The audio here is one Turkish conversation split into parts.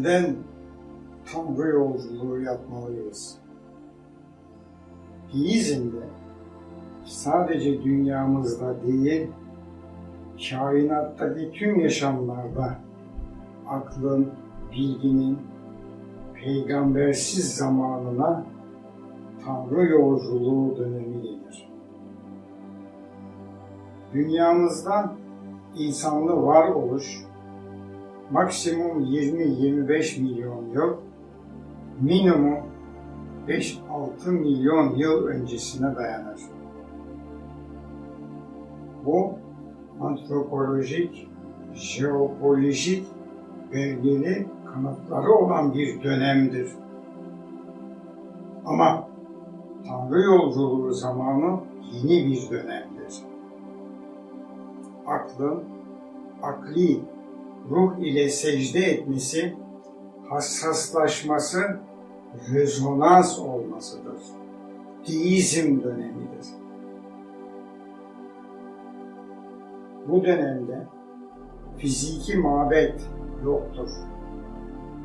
neden Tanrı yolculuğu yapmalıyız? Deizmde sadece dünyamızda değil, kainattaki tüm yaşamlarda aklın, bilginin peygambersiz zamanına Tanrı yolculuğu dönemi denir. Dünyamızda insanlı varoluş maksimum 20-25 milyon yıl, minimum 5-6 milyon yıl öncesine dayanır. Bu antropolojik, jeopolojik belgeli kanıtları olan bir dönemdir. Ama Tanrı yolculuğu zamanı yeni bir dönemdir. Aklın, akli, ruh ile secde etmesi, hassaslaşması, rezonans olmasıdır. Deizm dönemidir. Bu dönemde fiziki mabet yoktur.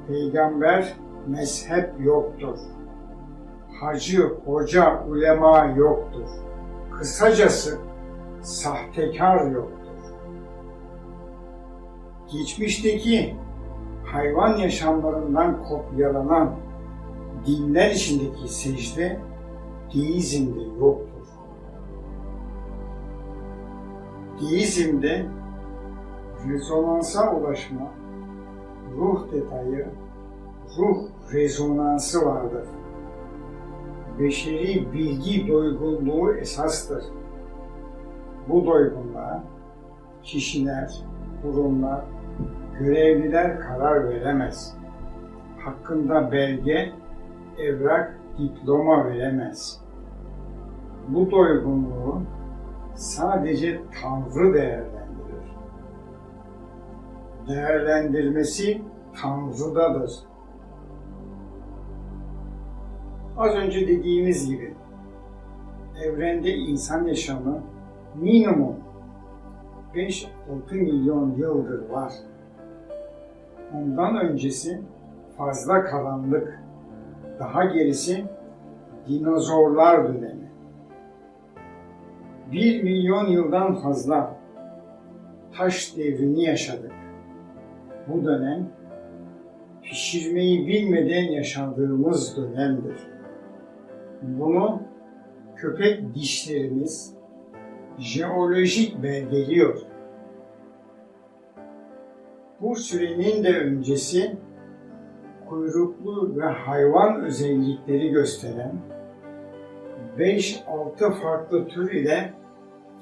Peygamber, mezhep yoktur. Hacı, hoca, ulema yoktur. Kısacası sahtekar yoktur. Geçmişteki hayvan yaşamlarından kopyalanan dinler içindeki secde deizmde yoktur. Deizmde rezonansa ulaşma, ruh detayı, ruh rezonansı vardır. Beşeri bilgi doygunluğu esastır. Bu doygunluğa kişiler, kurumlar, görevliler karar veremez. Hakkında belge, evrak, diploma veremez. Bu doygunluğu sadece Tanrı değerlendirir. Değerlendirmesi Tanrı'dadır. Az önce dediğimiz gibi evrende insan yaşamı minimum 5-6 milyon yıldır var. Ondan öncesi fazla karanlık, daha gerisi dinozorlar dönemi. 1 milyon yıldan fazla taş devrini yaşadık. Bu dönem pişirmeyi bilmeden yaşadığımız dönemdir. Bunu köpek dişlerimiz jeolojik belgeliyor. Bu sürenin de öncesi kuyruklu ve hayvan özellikleri gösteren 5-6 farklı tür ile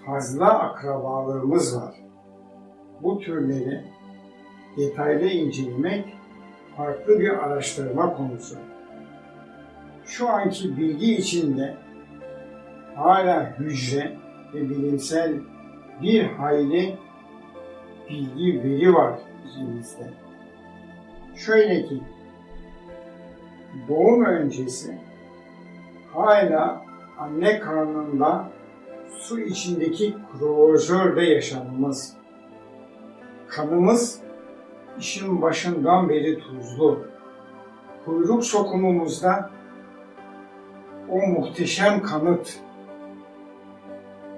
fazla akrabalığımız var. Bu türleri detaylı incelemek farklı bir araştırma konusu. Şu anki bilgi içinde hala hücre ve bilimsel bir hayli bilgi veri var içimizde. Şöyle ki, doğum öncesi hala anne karnında su içindeki krozörde yaşamımız. Kanımız işin başından beri tuzlu. Kuyruk sokumumuzda o muhteşem kanıt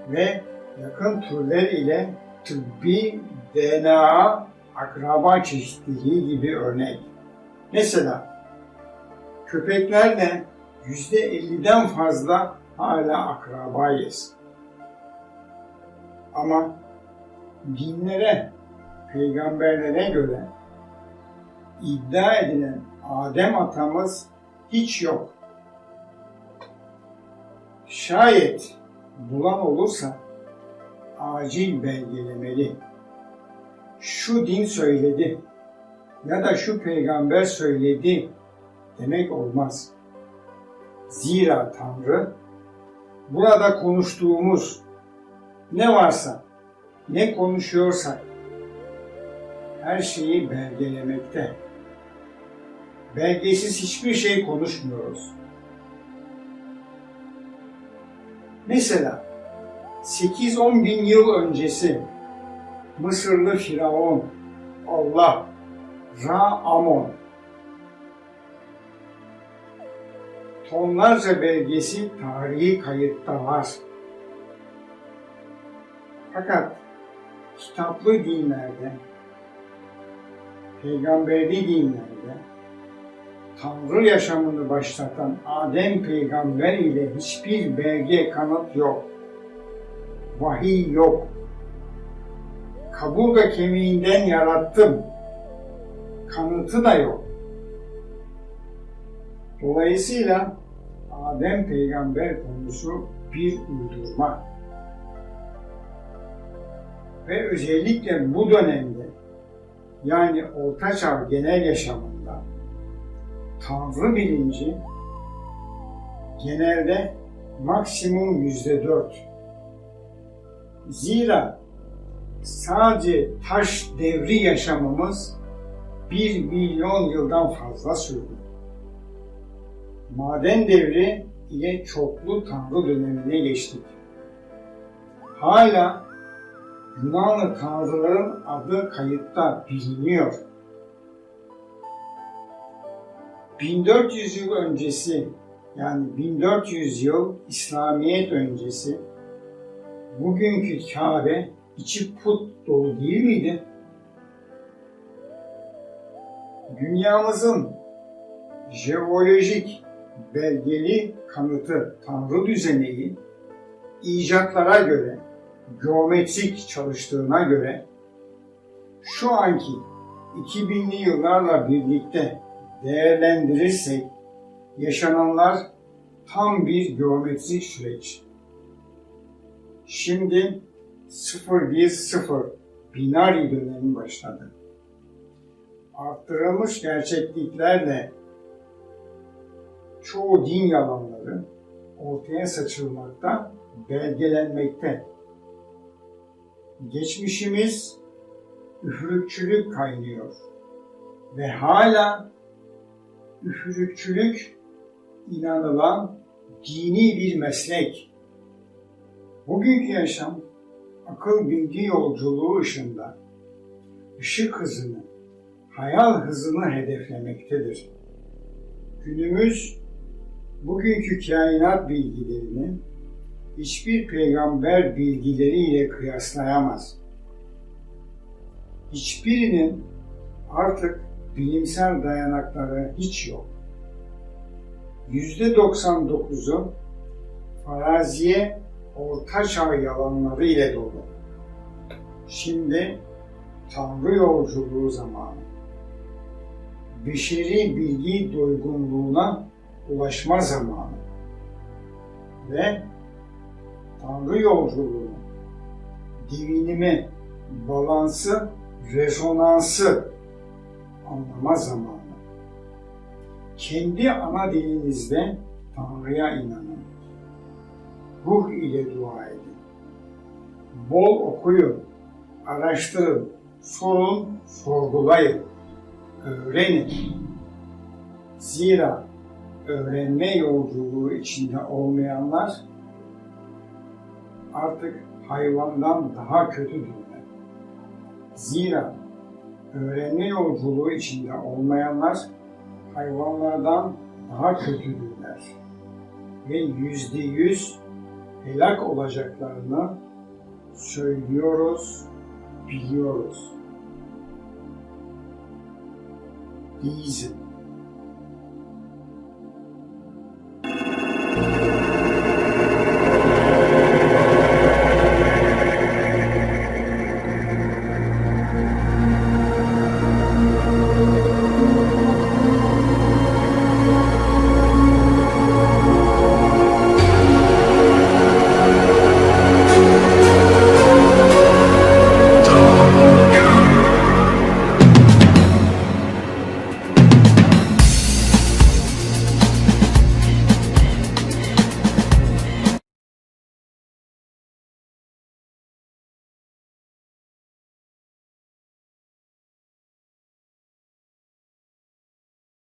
ve yakın türler ile tıbbi DNA akraba çeşitliliği gibi örnek. Mesela köpeklerle yüzde 50'den fazla hala akrabayız. Ama dinlere, peygamberlere göre iddia edilen Adem atamız hiç yok. Şayet bulan olursa acil belgelemeli. Şu din söyledi ya da şu peygamber söyledi demek olmaz. Zira Tanrı burada konuştuğumuz ne varsa, ne konuşuyorsak her şeyi belgelemekte. Belgesiz hiçbir şey konuşmuyoruz. Mesela 8-10 bin yıl öncesi Mısırlı Firavun, Allah, Ra Amon. Tonlarca belgesi tarihi kayıtta var. Fakat kitaplı dinlerde, peygamberi dinlerde, Tanrı yaşamını başlatan Adem peygamber ile hiçbir belge kanıt yok. Vahiy yok. Kaburga kemiğinden yarattım. Kanıtı da yok. Dolayısıyla Adem peygamber konusu bir uydurma. Ve özellikle bu dönemde yani Orta Çağ genel yaşamında Tanrı bilinci genelde maksimum yüzde dört. Zira sadece taş devri yaşamımız bir milyon yıldan fazla sürdü. Maden devri ile çoklu tanrı dönemine geçtik. Hala Yunanlı tanrıların adı kayıtta biliniyor. 1400 yıl öncesi yani 1400 yıl İslamiyet öncesi bugünkü Kabe içi put dolu değil miydi? Dünyamızın jeolojik belgeli kanıtı Tanrı düzeneyi icatlara göre geometrik çalıştığına göre şu anki 2000'li yıllarla birlikte değerlendirirsek yaşananlar tam bir geometrik süreç. Şimdi 0-1-0 binari dönemi başladı. Arttırılmış gerçekliklerle çoğu din yalanları ortaya saçılmakta, belgelenmekte. Geçmişimiz üfürükçülük kaynıyor ve hala üfürükçülük inanılan dini bir meslek. Bugünkü yaşam akıl bilgi yolculuğu ışığında ışık hızını, hayal hızını hedeflemektedir. Günümüz bugünkü kainat bilgilerini hiçbir peygamber bilgileriyle kıyaslayamaz. Hiçbirinin artık bilimsel dayanakları hiç yok. Yüzde 99'u faraziye ortaçağ yalanları ile dolu. Şimdi Tanrı yolculuğu zamanı. Beşeri bilgi doygunluğuna ulaşma zamanı. Ve Tanrı yolculuğu, divinimi, balansı, rezonansı anlama zamanı. Kendi ana dilinizde Tanrı'ya inanın. Ruh ile dua edin. Bol okuyun, araştırın, sorun, sorgulayın, öğrenin. Zira öğrenme yolculuğu içinde olmayanlar artık hayvandan daha kötüdürler. Zira öğrenme yolculuğu içinde olmayanlar hayvanlardan daha kötüdürler ve yüzde yüz helak olacaklarını söylüyoruz, biliyoruz. Deizm